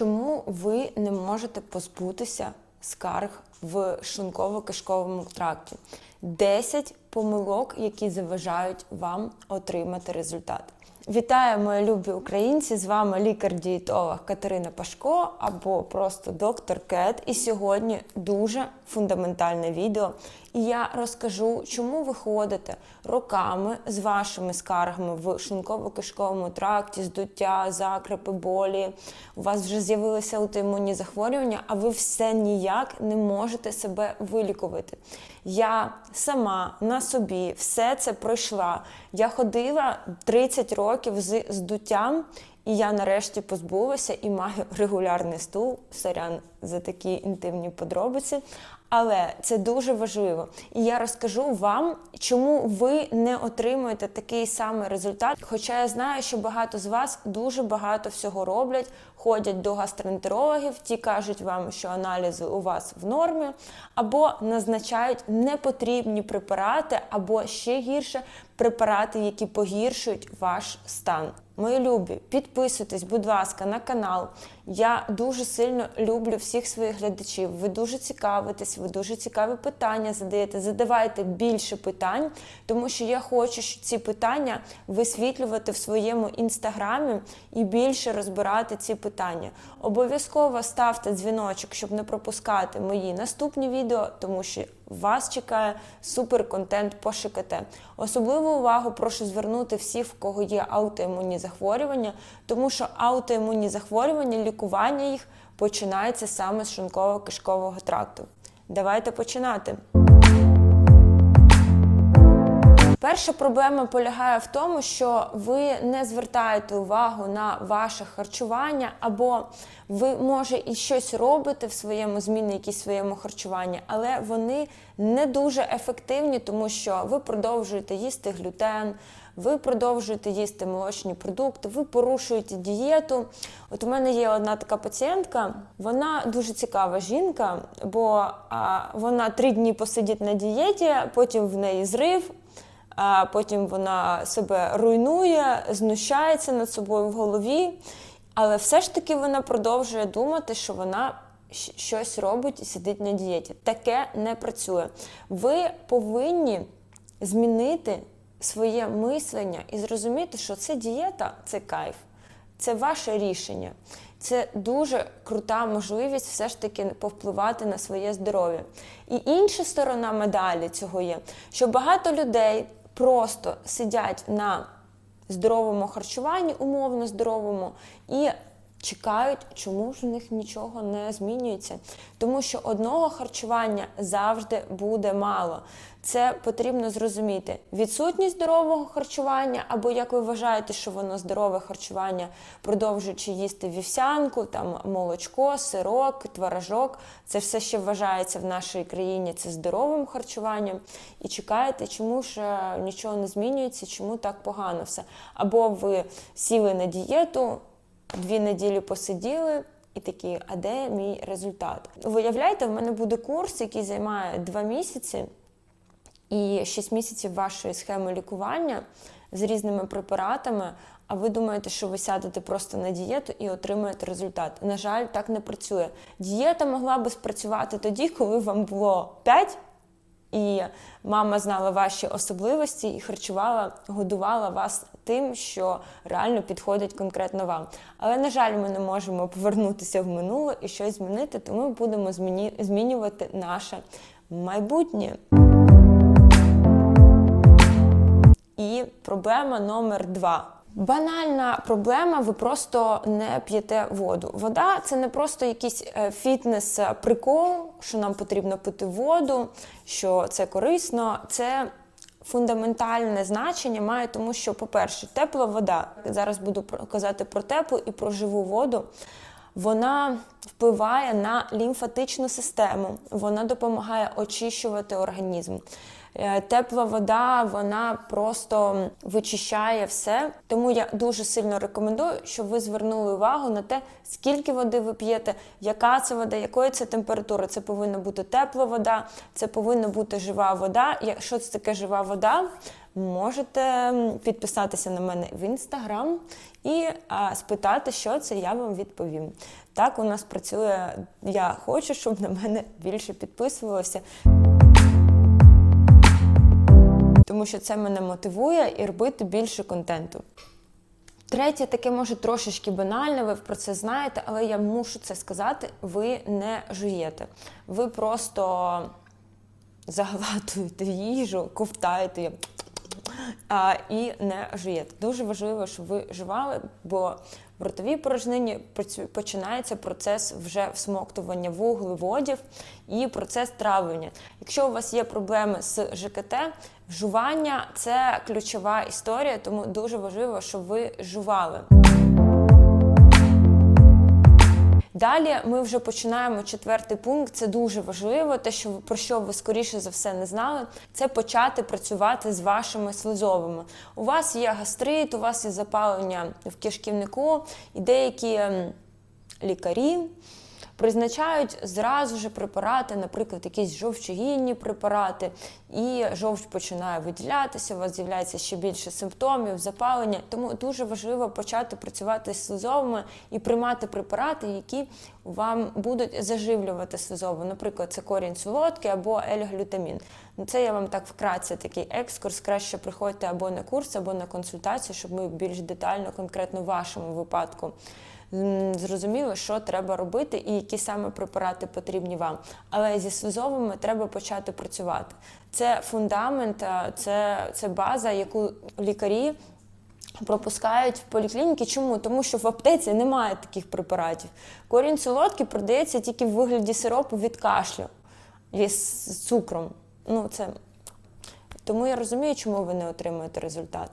Чому ви не можете позбутися скарг в шлунково-кишковому тракті? 10 помилок, які заважають вам отримати результат. Вітаю, мої любі українці! З вами лікар-дієтолог Катерина Пашко або просто доктор Кет. І сьогодні дуже фундаментальне відео. І я розкажу, чому ви ходите роками з вашими скаргами в шлунково-кишковому тракті, здуття, закрепи, болі. У вас вже з'явилися аутоімунні захворювання, а ви все ніяк не можете себе вилікувати. Я сама на собі все це пройшла. Я ходила 30 років з здуттям, і я нарешті позбулася і маю регулярний стул. Сорян за такі інтимні подробиці. Але це дуже важливо. І я розкажу вам, чому ви не отримуєте такий самий результат. Хоча я знаю, що багато з вас дуже багато всього роблять, ходять до гастроентерологів, ті кажуть вам, що аналізи у вас в нормі, або назначають непотрібні препарати, або ще гірше препарати, які погіршують ваш стан. Мої любі, підписуйтесь, будь ласка, на канал. Я дуже сильно люблю всіх своїх глядачів. Ви дуже цікавитесь, ви дуже цікаві питання задаєте. Задавайте більше питань, тому що я хочу ці питання висвітлювати в своєму інстаграмі і більше розбирати ці питання. Обов'язково ставте дзвіночок, щоб не пропускати мої наступні відео, тому що вас чекає супер контент по ШКТ. Особливу увагу прошу звернути всіх, в кого є аутоімунні захворювання, тому що аутоімунні захворювання, лікування їх починається саме з шлунково-кишкового тракту. Давайте починати. Перша проблема полягає в тому, що ви не звертаєте увагу на ваше харчування, або ви, може, і щось робите в своєму зміни, якісь своєму харчуванні, але вони не дуже ефективні, тому що ви продовжуєте їсти глютен, ви продовжуєте їсти молочні продукти, ви порушуєте дієту. От у мене є одна така пацієнтка, вона дуже цікава жінка, бо а, вона три дні посидить на дієті, потім в неї зрив потім вона себе руйнує, знущається над собою в голові. Але все ж таки вона продовжує думати, що вона щось робить і сидить на дієті. Таке не працює. Ви повинні змінити своє мислення і зрозуміти, що це дієта це кайф, це ваше рішення. Це дуже крута можливість все ж таки повпливати на своє здоров'я. І інша сторона медалі цього є, що багато людей просто сидять на здоровому харчуванні, умовно здоровому, і чекають, чому ж у них нічого не змінюється. Тому що одного харчування завжди буде мало. Це потрібно зрозуміти. Відсутність здорового харчування, або як ви вважаєте, що воно здорове харчування, продовжуючи їсти вівсянку, там молочко, сирок, творожок, це все ще вважається в нашій країні це здоровим харчуванням. І чекаєте, чому ж е, нічого не змінюється, чому так погано все. Або ви сіли на дієту, дві неділі посиділи. І такі, а де мій результат? Виявляєте, в мене буде курс, який займає два місяці і 6 місяців вашої схеми лікування з різними препаратами. А ви думаєте, що ви сядете просто на дієту і отримаєте результат? На жаль, так не працює. Дієта могла би спрацювати тоді, коли вам було 5, і мама знала ваші особливості і харчувала, годувала вас тим, що реально підходить конкретно вам. Але, на жаль, ми не можемо повернутися в минуле і щось змінити, тому будемо змінювати наше майбутнє. І проблема номер два. Банальна проблема, ви просто не п'єте воду. Вода це не просто якийсь фітнес-прикол, що нам потрібно пити воду, що це корисно. Це фундаментальне значення має, тому що, по-перше, тепла вода. Зараз буду казати про теплу і про живу воду. Вона впливає на лімфатичну систему, вона допомагає очищувати організм. Е, Тепла вода, вона просто вичищає все. Тому я дуже сильно рекомендую, щоб ви звернули увагу на те, скільки води ви п'єте, яка це вода, якої це температури. Це повинна бути тепла вода, це повинна бути жива вода. Якщо це таке жива вода, можете підписатися на мене в інстаграм і спитати, що це, я вам відповім. Так у нас працює. Я хочу, щоб на мене більше підписувалося. Тому що це мене мотивує і робити більше контенту. Третє, таке може трошечки банальне, ви про це знаєте, але я мушу це сказати: ви не жуєте. Ви просто заглатуєте їжу, ковтаєте а, і не жуєте. Дуже важливо, щоб ви жували, бо в ротовій порожнині починається процес вже всмоктування вуглеводів і процес травлення. Якщо у вас є проблеми з ЖКТ, жування це ключова історія, тому дуже важливо, щоб ви жували. Далі ми вже починаємо четвертий пункт. Це дуже важливо. Те, що про що ви скоріше за все не знали, це почати працювати з вашими слизовими. У вас є гастрит, у вас є запалення в кишківнику, і деякі ем, лікарі. Призначають зразу ж препарати, наприклад, якісь жовчогінні препарати, і жовч починає виділятися, у вас з'являється ще більше симптомів, запалення. Тому дуже важливо почати працювати з слизовими і приймати препарати, які вам будуть заживлювати слизову. Наприклад, це корінь солодкий або L-глютамін. Це я вам так вкратце такий екскурс. Краще приходьте або на курс, або на консультацію, щоб ми більш детально, конкретно в вашому випадку зрозуміли, що треба робити і які саме препарати потрібні вам. Але зі слизовими треба почати працювати. Це фундамент, це, це база, яку лікарі. Пропускають в поліклініки. Чому? Тому що в аптеці немає таких препаратів. Корінь солодкий продається тільки в вигляді сиропу від кашлю і з з цукром. Ну, це... Тому я розумію, чому ви не отримуєте результат.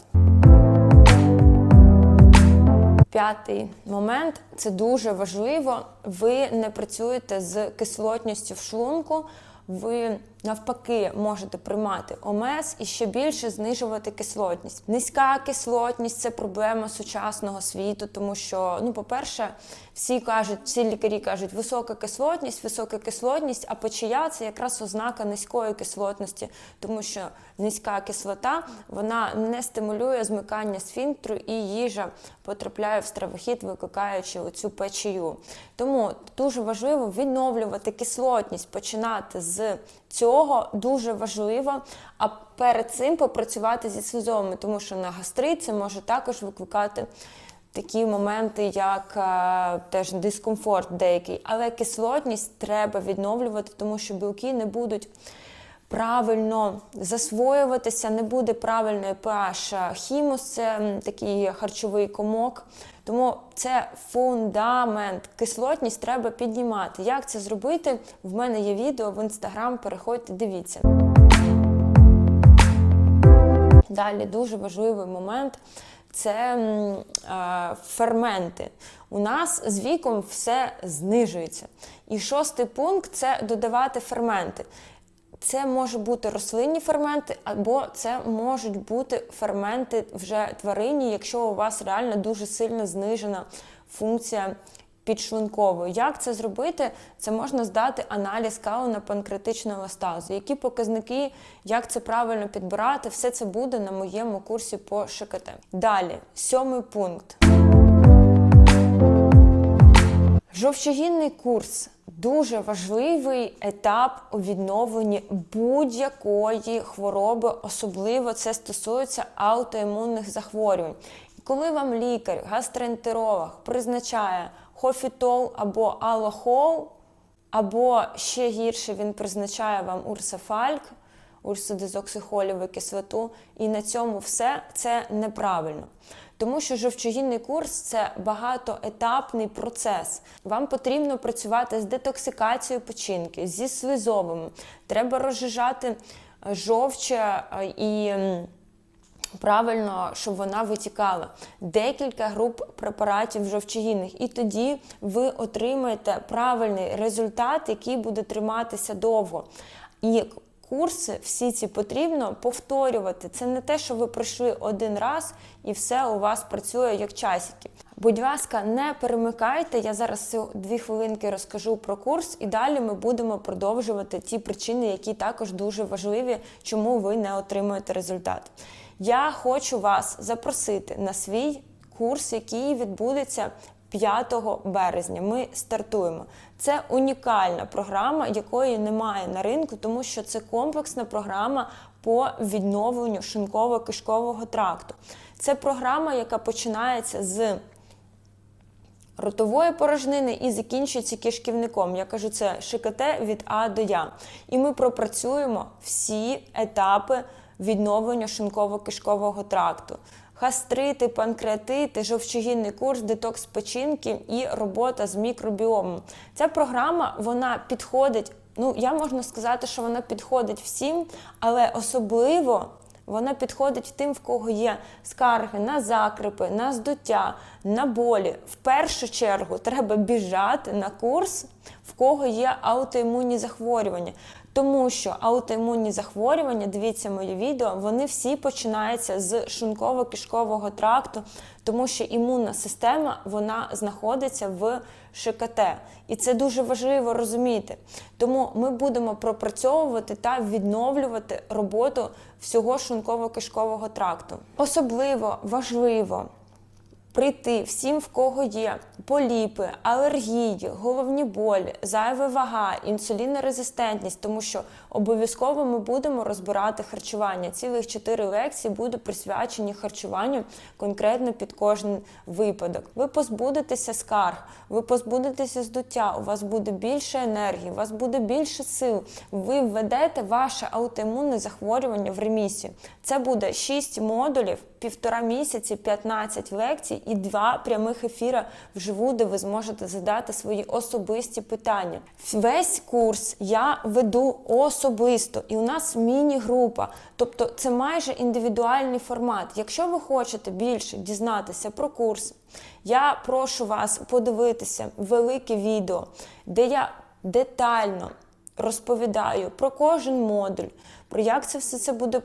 П'ятий момент це дуже важливо. Ви не працюєте з кислотністю в шлунку. Ви навпаки можете приймати ОМС і ще більше знижувати кислотність. Низька кислотність це проблема сучасного світу, тому що, ну, по-перше, всі кажуть, всі лікарі кажуть, висока кислотність, висока кислотність, а печія це якраз ознака низької кислотності, тому що низька кислота вона не стимулює змикання сфінктеру і їжа потрапляє в стравохід, викликаючи оцю печію. Тому дуже важливо відновлювати кислотність, починати з цього дуже важливо. А перед цим попрацювати зі сльозовими, тому що на гастрит це може також викликати. Такі моменти, як е, теж дискомфорт деякий, але кислотність треба відновлювати, тому що білки не будуть правильно засвоюватися, не буде правильної pH. Хімус це такий харчовий комок. Тому це фундамент. Кислотність треба піднімати. Як це зробити? В мене є відео в інстаграм. Переходьте, дивіться. Далі дуже важливий момент це е, ферменти. У нас з віком все знижується. І шостий пункт це додавати ферменти. Це може бути рослинні ферменти, або це можуть бути ферменти вже тварині, якщо у вас реально дуже сильно знижена функція підшлункової. Як це зробити? Це можна здати аналіз калу на панкреатичну еластазу. Які показники, як це правильно підбирати, все це буде на моєму курсі по ШКТ. Далі, сьомий пункт. Жовчогінний курс дуже важливий етап у відновленні будь-якої хвороби, особливо це стосується аутоімунних захворювань. І коли вам лікар, гастроентеролог призначає хофітол або алохол, або ще гірше він призначає вам урсафальк, урсодезоксихоліву кислоту, і на цьому все це неправильно. Тому що жовчогінний курс це багатоетапний процес. Вам потрібно працювати з детоксикацією печінки, зі слизовими. Треба розжижати е, жовче е, і правильно, щоб вона витікала. Декілька груп препаратів жовчогінних, і тоді ви отримаєте правильний результат, який буде триматися довго. І курси, всі ці потрібно повторювати. Це не те, що ви пройшли один раз і все у вас працює як часики. Будь ласка, не перемикайте. Я зараз дві хвилинки розкажу про курс, і далі ми будемо продовжувати ті причини, які також дуже важливі, чому ви не отримуєте результат. Я хочу вас запросити на свій курс, який відбудеться 5 березня. Ми стартуємо. Це унікальна програма, якої немає на ринку, тому що це комплексна програма по відновленню шинково-кишкового тракту. Це програма, яка починається з ротової порожнини і закінчується кишківником. Я кажу, це ШКТ від А до Я. І ми пропрацюємо всі етапи відновлення шинково-кишкового тракту. Гастрити, панкреатити, жовчогінний курс, детокс печінки і робота з мікробіомом. Ця програма вона підходить. Ну, я можна сказати, що вона підходить всім, але особливо вона підходить тим, в кого є скарги на закрипи, на здуття, на болі. В першу чергу треба біжати на курс, в кого є аутоімунні захворювання. Тому що аутоімунні захворювання, дивіться моє відео, вони всі починаються з шлунково-кишкового тракту, тому що імунна система вона знаходиться в ШКТ. І це дуже важливо розуміти. Тому ми будемо пропрацьовувати та відновлювати роботу всього шлунково-кишкового тракту. Особливо важливо прийти всім, в кого є поліпи, алергії, головні болі, зайва вага, інсулінорезистентність, тому що обов'язково ми будемо розбирати харчування. Цілих чотири лекції будуть присвячені харчуванню конкретно під кожен випадок. Ви позбудетеся скарг, ви позбудетеся здуття, у вас буде більше енергії, у вас буде більше сил. Ви введете ваше аутоімунне захворювання в ремісію. Це буде 6 модулів, півтора місяці, 15 лекцій і два прямих ефіра вживу, де ви зможете задати свої особисті питання. Весь курс я веду особисто, і у нас міні-група, тобто це майже індивідуальний формат. Якщо ви хочете більше дізнатися про курс, я прошу вас подивитися велике відео, де я детально розповідаю про кожен модуль, про як це все це буде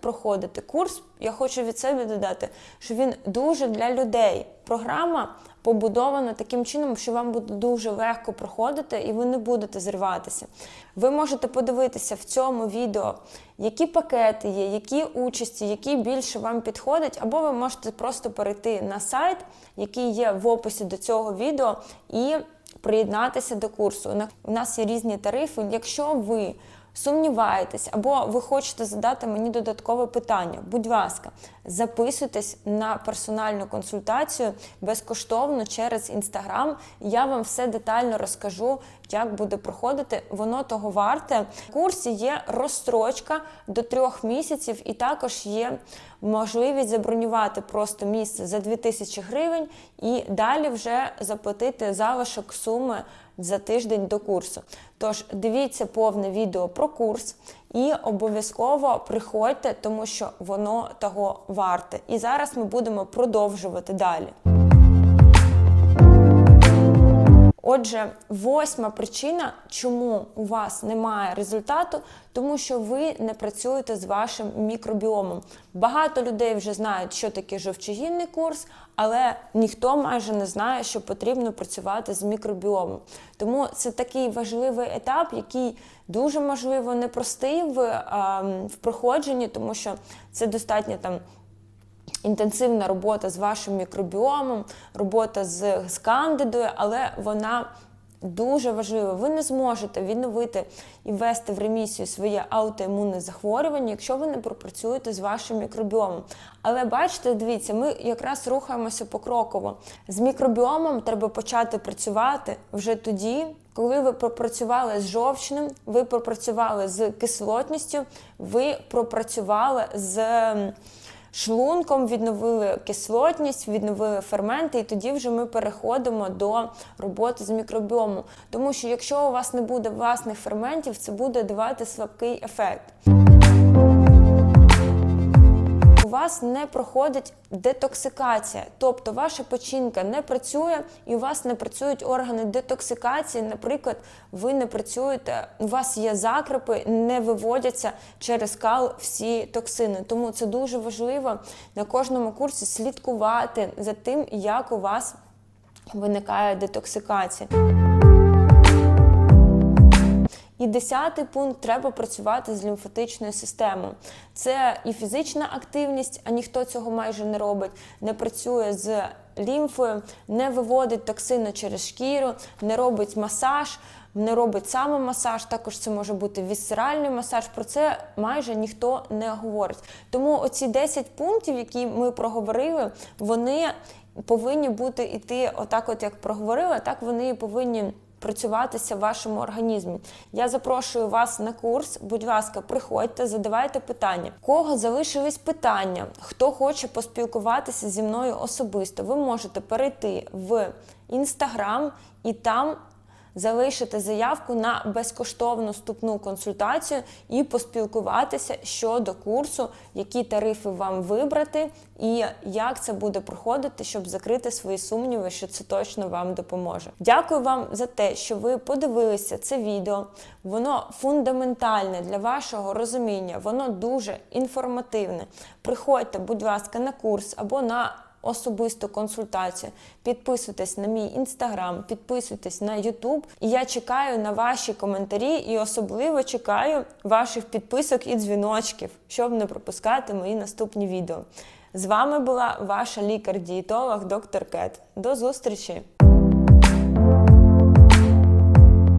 проходити. Курс я хочу від себе додати, що він дуже для людей. Програма побудована таким чином, що вам буде дуже легко проходити, і ви не будете зриватися. Ви можете подивитися в цьому відео, які пакети є, які участі, які більше вам підходять, або ви можете просто перейти на сайт, який є в описі до цього відео, і приєднатися до курсу. У нас є різні тарифи. Якщо ви сумніваєтесь, або ви хочете задати мені додаткове питання, будь ласка, записуйтесь на персональну консультацію безкоштовно через інстаграм. Я вам все детально розкажу, як буде проходити. Воно того варте. В курсі є розстрочка до трьох місяців, і також є можливість забронювати просто місце за 2000 гривень і далі вже заплатити залишок суми за тиждень до курсу. Тож дивіться повне відео про курс і обов'язково приходьте, тому що воно того варте. І зараз ми будемо продовжувати далі. Отже, восьма причина, чому у вас немає результату, тому що ви не працюєте з вашим мікробіомом. Багато людей вже знають, що таке жовчогінний курс, але ніхто майже не знає, що потрібно працювати з мікробіомом. Тому це такий важливий етап, який дуже можливо непростий в, в проходженні, тому що це достатньо там. Інтенсивна робота з вашим мікробіомом, робота з, з кандидою, але вона дуже важлива. Ви не зможете відновити і ввести в ремісію своє аутоімунне захворювання, якщо ви не пропрацюєте з вашим мікробіомом. Але бачите, дивіться, ми якраз рухаємося покроково. З мікробіомом треба почати працювати вже тоді. Коли ви пропрацювали з жовчним, ви пропрацювали з кислотністю, ви пропрацювали з шлунком, відновили кислотність, відновили ферменти, і тоді вже ми переходимо до роботи з мікробіому. Тому що якщо у вас не буде власних ферментів, це буде давати слабкий ефект. У вас не проходить детоксикація, тобто ваша печінка не працює і у вас не працюють органи детоксикації. Наприклад, ви не працюєте, у вас є закрепи, не виводяться через кал всі токсини. Тому це дуже важливо на кожному курсі слідкувати за тим, як у вас виникає детоксикація. І десятий пункт треба працювати з лімфатичною системою. Це і фізична активність, а ніхто цього майже не робить, не працює з лімфою, не виводить токсини через шкіру, не робить масаж, не робить самомасаж. Також це може бути вісцеральний масаж. Про це майже ніхто не говорить. Тому оці 10 пунктів, які ми проговорили, вони повинні бути іти отак, от як проговорила, так вони повинні працюватися в вашому організмі. Я запрошую вас на курс. Будь ласка, приходьте, задавайте питання. Кого залишились питання? Хто хоче поспілкуватися зі мною особисто? Ви можете перейти в інстаграм і там. Залишити заявку на безкоштовну вступну консультацію і поспілкуватися щодо курсу, які тарифи вам вибрати, і як це буде проходити, щоб закрити свої сумніви, що це точно вам допоможе. Дякую вам за те, що ви подивилися це відео. Воно фундаментальне для вашого розуміння, воно дуже інформативне. Приходьте, будь ласка, на курс або на особисту консультацію. Підписуйтесь на мій інстаграм, підписуйтесь на Ютуб. І я чекаю на ваші коментарі і особливо чекаю ваших підписок і дзвіночків, щоб не пропускати мої наступні відео. З вами була ваша лікар-дієтолог доктор Кет. До зустрічі!